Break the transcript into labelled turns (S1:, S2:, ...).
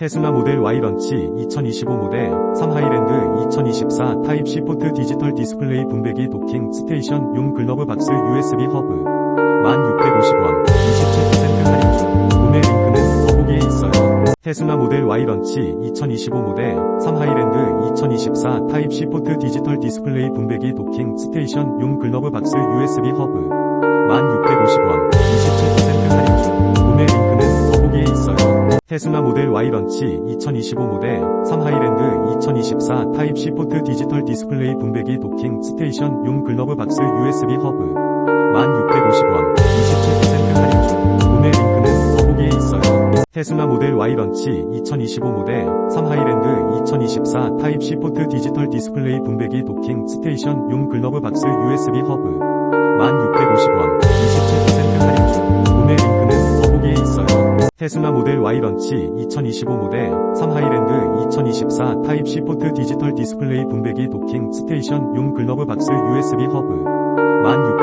S1: 테슬라 모델 Y 런치 2025 모델 3 하이랜드 2024 타입 C 포트 디지털 디스플레이 분배기 도킹 스테이션 용 글러브 박스 USB 허브. 1650원 27% 할인 중. 구매 링크는 더보기에 있어요. 테슬라 모델 Y 런치 2025 모델 3 하이랜드 2024 타입 C 포트 디지털 디스플레이 분배기 도킹 스테이션 용 글러브 박스 USB 허브. 1650원 테슬라 모델 Y 런치 2025 모델 3 하이랜드 2024 타입 C 포트 디지털 디스플레이 분배기 도킹 스테이션 용 글러브 박스 USB 허브. 1650원 27% 할인 중. 구매 링크는 더보기에 있어요. 테슬라 모델 Y 런치 2025 모델 3 하이랜드 2024 타입 C 포트 디지털 디스플레이 분배기 도킹 스테이션 용 글러브 박스 USB 허브 테슬라 모델 Y 런치 2025 모델 3 하이랜드 2024 타입 C 포트 디지털 디스플레이 분배기 도킹 스테이션 용 글러브 박스 USB 허브. 1650원